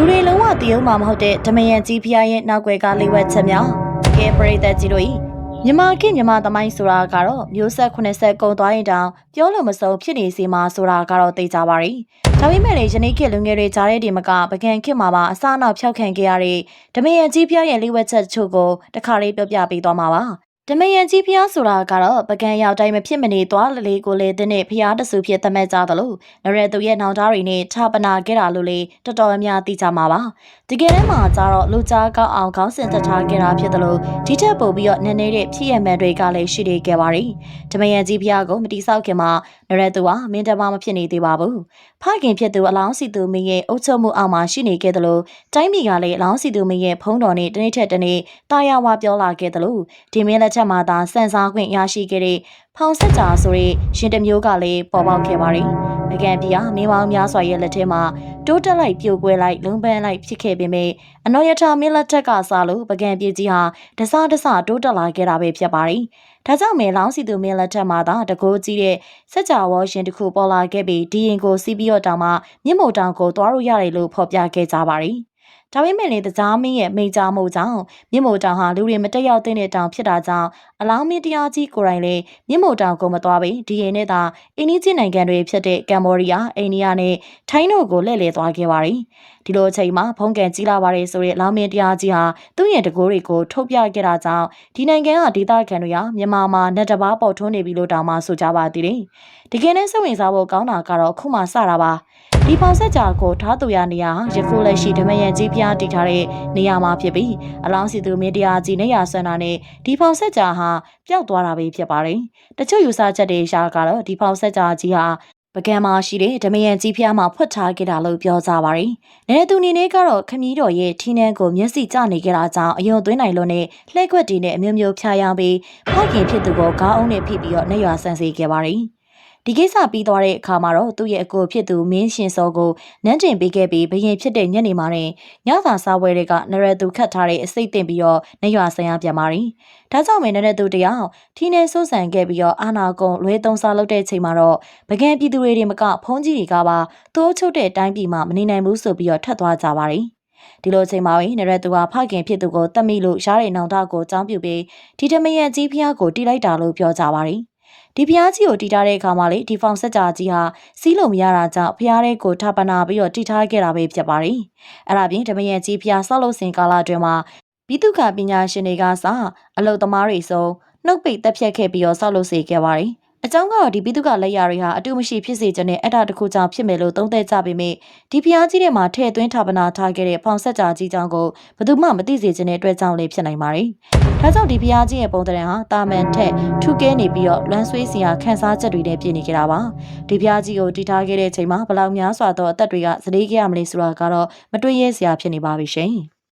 လူတွေလုံးဝတည်ုံမှမဟုတ်တဲ့ဓမယန်ကြီးဖျားရဲ့နောက်ွယ်ကလေးဝက်ချက်များကဲပရိသတ်ကြီးတို့ဤမြမခင်မြမသမိုင်းဆိုတာကတော့မျိုးဆက်80ကုံသွားရင်တောင်ပြောလို့မဆုံးဖြစ်နေစီမှာဆိုတာကတော့သိကြပါရီဒါပေမဲ့လေယနေ့ခေတ်လူငယ်တွေကြားတဲ့ဒီမကပကံခေတ်မှာပါအစအနောက်ဖြောက်ခံခဲ့ရတဲ့ဓမယန်ကြီးဖျားရဲ့လေးဝက်ချက်ချို့ကိုတခါလေးပြောပြပေးသွားမှာပါ ဓမယန်ကြီးဖျားဆိုတာကတော့ပကံရောက်တိုင်းမဖြစ်မနေသွားလလေးကိုလေတဲ့နဲ့ဖျားတဆူဖြစ်သတ်မဲ့ကြသလိုနရဲသူရဲ့နောင်သားတွေနဲ့ခြာပနာခဲ့တာလို့လေတော်တော်များများသိကြမှာပါတကယ်တမ်းမှာကျတော့လူကြားကောက်အောင်ခေါင်းစဉ်သက်ထားခဲ့တာဖြစ်သလိုဒီထက်ပိုပြီးတော့နည်းနည်းတဲ့ဖြစ်ရမှန်တွေကလည်းရှိနေခဲ့ပါရီဓမယန်ကြီးဖျားကိုမတိဆောက်ခင်မှာနရဲသူဟာမင်းတမမဖြစ်နေသေးပါဘူးဖခင်ဖြစ်သူအလောင်းစီသူမင်းရဲ့အုပ်ချုပ်မှုအောက်မှာရှိနေခဲ့သလိုတိုင်းပြည်ကလည်းအလောင်းစီသူမင်းရဲ့ဖုံးတော်နဲ့တနေ့ထက်တနေ့တာယာဝါပြောလာခဲ့သလိုဒီမင်းလက်ချက်မှာသာစံစားခွင့်ရရှိခဲ့တဲ့ဖောင်ဆက်ကြာဆိုတဲ့ရှင်တစ်မျိုးကလည်းပေါ်ပေါက်ခဲ့ပါရီအကံပြာမင်းမောင်များစွာရဲ့လက်ထဲမှာတိုးတက်လိုက်ပြိုကွဲလိုက်လုံပန်းလိုက်ဖြစ်ခဲ့ပေမဲ့အနော်ရထမင်းလက်ထက်ကစားလို့ပကံပြေကြီးဟာတစတစတိုးတက်လာခဲ့တာပဲဖြစ်ပါရီဒါကြောင့်မဲလောင်းစီသူမင်းလက်ထက်မှာသာတကိုးကြီးတဲ့စက်ကြာဝါရှင်တစ်ခုပေါ်လာခဲ့ပြီးဒီရင်ကိုစီးပြီးတော့တောင်မှမြင့်မို့တောင်ကိုသွားလို့ရတယ်လို့ဖော်ပြခဲ့ကြပါရီဒါပေမဲ့လည်းတကြားမင်းရဲ့မိကြမှုကြောင့်မြင့်မို့တောင်ဟာလူတွေမတက်ရောက်တဲ့တောင်ဖြစ်တာကြောင့်အလောင်းမင်းတရားကြီးကိုယ်တိုင်လည်းမြင့်မို့တောင်ကိုမသွားပေဒီရင်နဲ့သာအင်းကြီးနိုင်ငံတွေဖြစ်တဲ့ကမ်ဘောဒီးယားအိန္ဒိယနဲ့ထိုင်းတို့ကိုလှည့်လည်သွားခဲ့ပါရီဒီလိုအချိန်မှာဖုံးကန်ကြီးလာပါတယ်ဆိုတဲ့အလောင်းမင်းတရားကြီးဟာသူ့ရဲ့တကိုးတွေကိုထုတ်ပြခဲ့တာကြောင့်ဒီနိုင်ငံကဒေသခံတွေဟာမြန်မာမှာနတ်တဘာပေါ်ထွန်းနေပြီလို့တောင်မှဆိုကြပါသေးတယ်တကယ်နဲ့စိတ်ဝင်စားဖို့ကောင်းတာကတော့ခုမှစတာပါဒီပေါင်ဆက်ကြာကိုထားသူရနေရာယခုလက်ရှိဓမယန်ကြီးဖျားတည်ထားတဲ့နေရာမှာဖြစ်ပြီးအလောင်းစီသူမင်းတရားကြီးနေရာဆွမ်းတာနဲ့ဒီပေါင်ဆက်ကြာဟာပျောက်သွားတာပဲဖြစ်ပါတယ်။တချို့ယူဆချက်တွေရှာကတော့ဒီပေါင်ဆက်ကြာကြီးဟာပကံမှာရှိတဲ့ဓမယန်ကြီးဖျားမှာဖွက်ထားခဲ့တာလို့ပြောကြပါရီ။နေသူနေနေကတော့ခမီးတော်ရဲ့ထင်းနှန်းကိုမျက်စိကျနေကြတာကြောင့်အယုံသွင်းနိုင်လို့နဲ့လှဲ့ခွက်တီနဲ့အမျိုးမျိုးဖျားယောင်းပြီးဖခင်ဖြစ်သူကိုခေါင်းအုံးနဲ့ဖိပြီးတော့နေရွာဆန်းစေခဲ့ပါရီ။ ဒီကိစ္စပြီးသွားတဲ့အခါမှာတော့သူ့ရဲ့အကိုဖြစ်သူမင်းရှင်စောကိုနန်းတင်ပေးခဲ့ပြီးဘရင်ဖြစ်တဲ့ညနေမှာနဲ့ညစာစားပွဲတွေကနရသူခတ်ထားတဲ့အစိတ်တင်ပြီးတော့နေရွာဆန်းရပြန်ပါရီ။ဒါကြောင့်မင်းနဲ့သူတယောက်ထင်းနေစိုးစံခဲ့ပြီးတော့အာနာကုံလွဲသုံးစားလုပ်တဲ့ချိန်မှာတော့ပကံပြည်သူတွေမကဖုံးကြီးတွေကပါသူ့ချုပ်တဲ့အတိုင်းပြည်မှာမနေနိုင်ဘူးဆိုပြီးတော့ထတ်သွားကြပါရီ။ဒီလိုချိန်မှာပဲနရသူကဖခင်ဖြစ်သူကိုတတ်မိလို့ရားတဲ့နောင်တကိုအကြောင်းပြုပြီးဒီတမယန်ကြီးဖျားကိုတီးလိုက်တာလို့ပြောကြပါရီ။ ဒီဖျားကြီးကိုတီးထားတဲ့အခါမှာလေဒီဖောင်ဆက်ကြာကြီးဟာစီးလို့မရတာကြောင့်ဖျားတဲ့ကိုထပ်ပနာပြီးတော့တီးထားခဲ့တာပဲဖြစ်ပါတယ်။အဲ့ဒါပြင်ဓမယန်ကြီးဖျားဆောက်လို့စဉ်ကာလအတွင်းမှာပြီးသူကပညာရှင်တွေကစအလုသမားတွေစုံနှုတ်ပိတ်တက်ဖြတ်ခဲ့ပြီးတော့ဆောက်လို့စေခဲ့ပါတယ်။ အကြောင်းကတော့ဒီပိတုကလက်ရာတွေဟာအတူမရှိဖြစ်စေခြင်းနဲ့အတ္တတစ်ခုကြောင့်ဖြစ်မယ်လို့သုံးသပ်ကြပေမဲ့ဒီဖျားကြီးထဲမှာထည့်သွင်းဌာပနာထားခဲ့တဲ့ဖောင်ဆက်ကြာကြီးကြောင့်ကိုဘယ်သူမှမသိစေခြင်းတဲ့အတွက်ကြောင့်လည်းဖြစ်နိုင်ပါတယ်။ဒါကြောင့်ဒီဖျားကြီးရဲ့ပုံသဏ္ဍာန်ဟာတာမန်ထက်ထူးကဲနေပြီးတော့လွမ်းဆွေးစရာခန်းစားချက်တွေနဲ့ပြည့်နေကြတာပါ။ဒီဖျားကြီးကိုတည်ထားခဲ့တဲ့အချိန်မှာဘလောက်များစွာသောအသက်တွေကစတေးခဲ့ရမလဲဆိုတာကတော့မတွေ့ရစရာဖြစ်နေပါပြီရှင်။